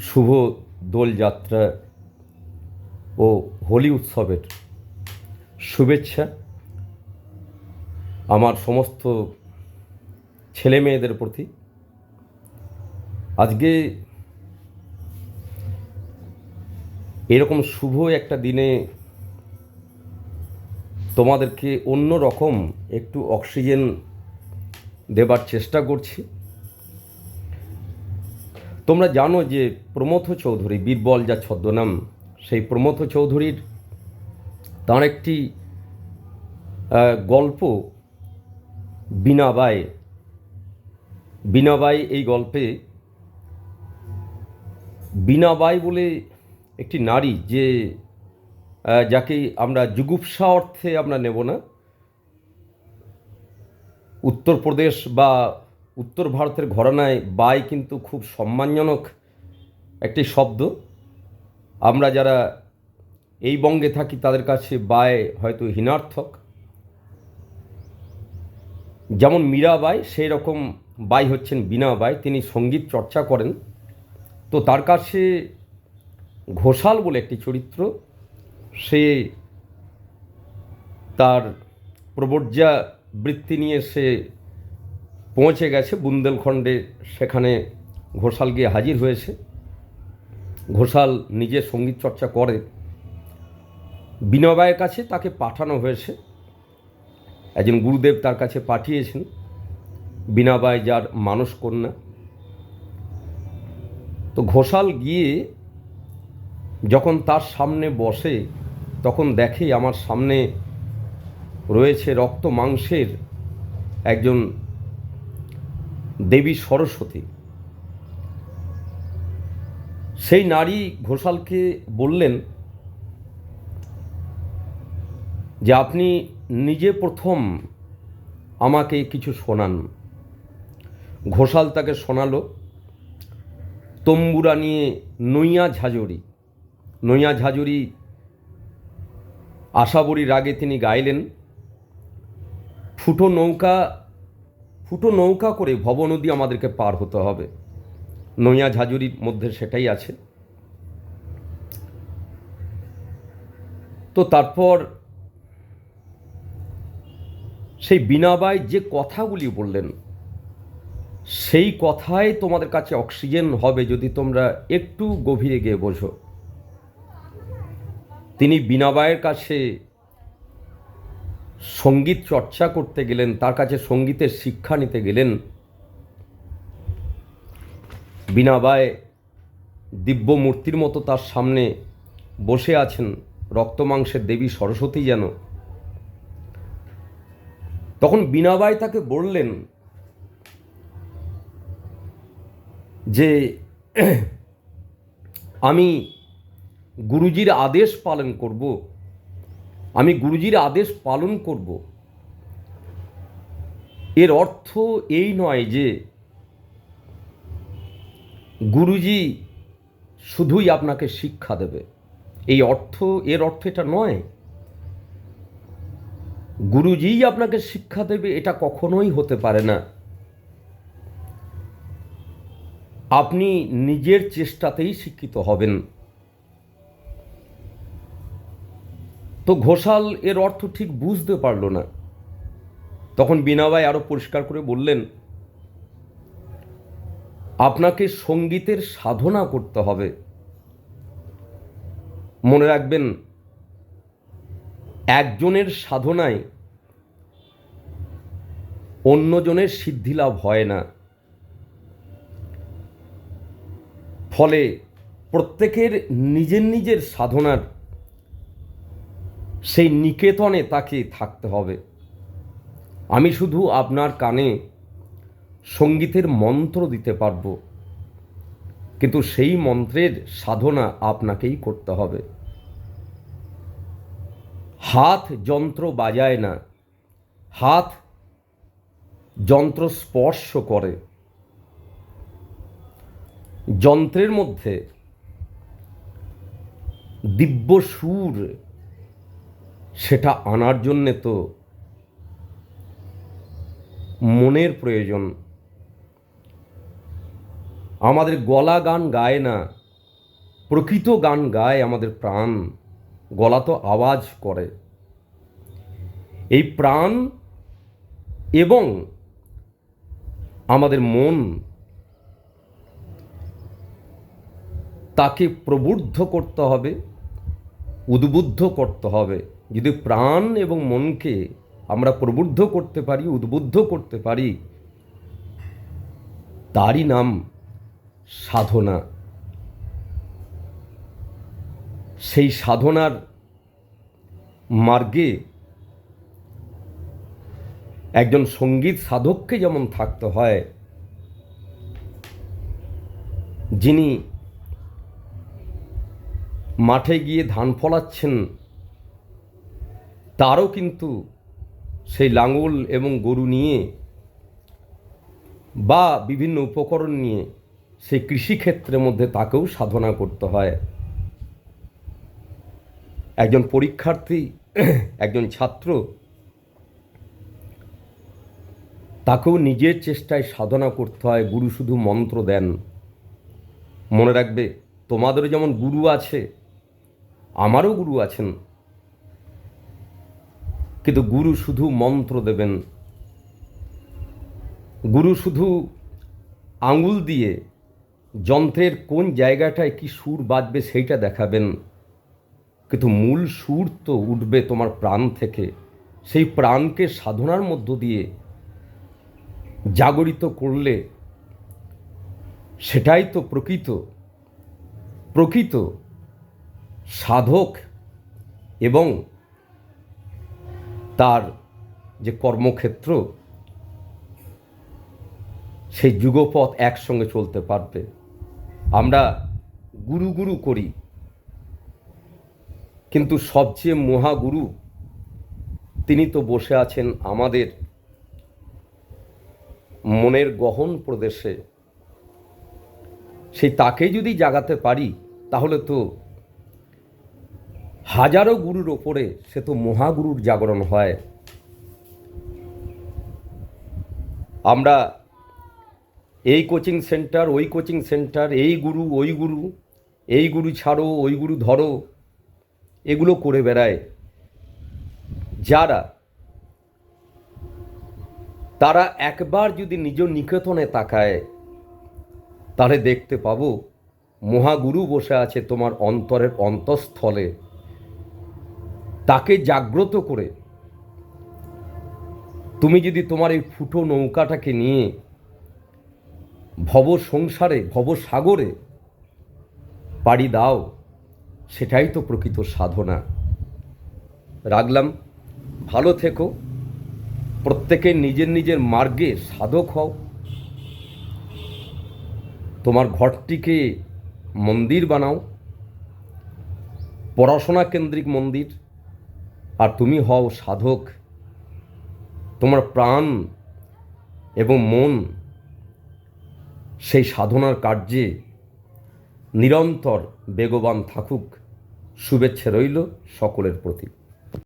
শুভ দোলযাত্রা ও হোলি উৎসবের শুভেচ্ছা। আমার সমস্ত ছেলে মেয়েদের প্রতি আজকে এরকম শুভ একটা দিনে তোমাদেরকে অন্য রকম একটু অক্সিজেন দেবার চেষ্টা করছি। তোমরা জানো যে প্রমথ চৌধুরী, বীরবল যা ছদ্মনাম, সেই প্রমথ চৌধুরীর তাঁর একটি গল্প বিনাবাই বিনাবাই এই গল্পে বিনাবাই বলে একটি নারী যে যাকে আমরা জুগুপ্সা অর্থে আমরা নেব না, উত্তরপ্রদেশ বা উত্তর ভারতের ঘরানায় বাই কিন্তু খুব সম্মানজনক একটি শব্দ। আমরা যারা এই বঙ্গে থাকি, তাদের কাছে বাই হয়তো হীনার্থক। যেমন মীরাবাই সেই রকম বাই হচ্ছেন বিনা বাই, তিনি সংগীত চর্চা করেন। তো তার কাছে ঘোষাল বলে একটি চরিত্র, সে তার প্রবর্যা বৃত্তি নিয়ে সে পৌঁছে গেছে বুন্দেলখণ্ডে। সেখানে ঘোষাল গিয়ে হাজির হয়েছে। ঘোষাল নিজে সংগীত চর্চা করে। বিনবাইয়ের কাছে তাকে পাঠানো হয়েছে। একজন গুরুদেব তার কাছে পাঠিয়েছেন। বিনাবাই যার মানস কন্যা। তো ঘোষাল গিয়ে যখন তার সামনে বসে, তখন দেখে আমার সামনে রয়েছে রক্ত মাংসের একজন দেবী সরস্বতী। সেই নারী ঘোষালকে বললেন যে, আপনি নিজে প্রথম আমাকে কিছু শোনান। ঘোষাল তাকে শোনালো, তম্বুরা নিয়ে নইয়া ঝাঁঝরি। নইয়া ঝাঁঝরি আশাবরী রাগে তিনি গাইলেন, ফুটো নৌকা ফুটো নৌকা করে ভব নদী আমাদেরকে পার হতে হবে। নইয়া ঝাঁঝরির মধ্যে সেটাই আছে। তো তারপর সেই বিনাবাই যে কথাগুলি বললেন, সেই কথাই তোমাদের কাছে অক্সিজেন হবে যদি তোমরা একটু গভীরে গিয়ে বোঝো। তিনি বিনাবাইয়ের কাছে সংগীত চর্চা করতে গেলেন, তার কাছে সঙ্গীতের শিক্ষা নিতে গেলেন। বিনাবাই দিব্য মূর্তির মতো তার সামনে বসে আছেন রক্তমাংসের দেবী সরস্বতী যেন। তখন বিনাবাই তাকে বললেন যে, আমি গুরুজির আদেশ পালন করব। আমি গুরুজির আদেশ পালন করব। এর অর্থ এই নয় যে গুরুজি শুধুই আপনাকে শিক্ষা দেবে। এই অর্থ, এর অর্থ এটা নয়। গুরুজিই আপনাকে শিক্ষা দেবে, এটা কখনোই হতে পারে না। আপনি নিজের চেষ্টাতেই শিক্ষিত হবেন। তো ঘোষাল এর অর্থ ঠিক বুঝতে পারল না। তখন বিনাবাই আরও পরিষ্কার করে বললেন, আপনাকে সঙ্গীতের সাধনা করতে হবে। মনে রাখবেন, একজনের সাধনায় অন্যজনের সিদ্ধিলাভ হয় না। ফলে প্রত্যেকের নিজের নিজের সাধনার সেই নিকেতনে তাকে থাকতে হবে। আমি শুধু আপনার কানে সঙ্গীতের মন্ত্র দিতে পারব, কিন্তু সেই মন্ত্রের সাধনা আপনাকেই করতে হবে। হাত যন্ত্র বাজায় না, হাত যন্ত্র স্পর্শ করে। যন্ত্রের মধ্যে দিব্য সুর সেটা আনার জন্যে তো মনের প্রয়োজন। আমাদের গলা গান গায় না, প্রকৃত গান গায় আমাদের প্রাণ, গলা তো আওয়াজ করে। এই প্রাণ এবং আমাদের মন তাকে প্রবুদ্ধ করতে হবে, উদ্বুদ্ধ করতে হবে। যদি প্রাণ এবং মনকে আমরা প্রবুদ্ধ করতে পারি, উদ্বুদ্ধ করতে পারি, তারই নাম সাধনা। সেই সাধনার মার্গে একজন সংগীত সাধককে যেমন থাকতে হয়, যিনি মাঠে গিয়ে ধান ফলাচ্ছেন তারও কিন্তু সেই লাঙল এবং গরু নিয়ে বা বিভিন্ন উপকরণ নিয়ে সেই কৃষিক্ষেত্রের মধ্যে তাকেও সাধনা করতে হয়। একজন পরীক্ষার্থী, একজন ছাত্র তাকেও নিজের চেষ্টায় সাধনা করতে হয়, গুরু শুধু মন্ত্র দেন। মনে রাখবে, তোমাদেরও যেমন গুরু আছে, আমারও গুরু আছেন। কিন্তু গুরু শুধু মন্ত্র দেবেন। গুরু শুধু আঙুল দিয়ে যন্ত্রের কোন জায়গাটায় কি সুর বাজবে সেইটা দেখাবেন। কিন্তু মূল সুর তো উঠবে তোমার প্রাণ থেকে। সেই প্রাণকে সাধনার মধ্য দিয়ে জাগরিত করলে সেটাই তো প্রকৃত। প্রকৃত সাধক এবং তার যে কর্মক্ষেত্র, সেই যুগপথ একসঙ্গে চলতে পারবে। আমরা গুরু গুরু করি, কিন্তু সবচেয়ে মহাগুরু তিনি তো বসে আছেন আমাদের মনের গহন প্রদেশে। সেই তাকে যদি জাগাতে পারি, তাহলে তো হাজারো গুরুর ওপরে সে তো মহাগুরুর জাগরণ হয়। আমরা এই কোচিং সেন্টার, ওই কোচিং সেন্টার, এই গুরু, ওই গুরু, এই গুরু ছাড়ো, ওই গুরু ধরো, এগুলো করে বেড়ায়। যারা, তারা একবার যদি নিজ নিকেতনে তাকায়, তাহলে দেখতে পাবো মহাগুরু বসে আছে তোমার অন্তরের অন্তঃস্থলে। তাকে জাগ্রত করে তুমি যদি তোমার এই ফুটো নৌকাটাকে নিয়ে ভব সংসারে, ভব সাগরে পাড়ি দাও, সেটাই তো প্রকৃত সাধনা। রাখলাম, ভালো থেকো। প্রত্যেকে নিজের নিজের মার্গে সাধক হও। তোমার ঘরটিকে মন্দির বানাও। পড়াশোনা কেন্দ্রিক মন্দির। আর তুমি হও সাধক। তোমার প্রাণ এবং মন সেই সাধনার কার্যে নিরন্তর বেগবান থাকুক। শুভেচ্ছা রইল সকলের প্রতি।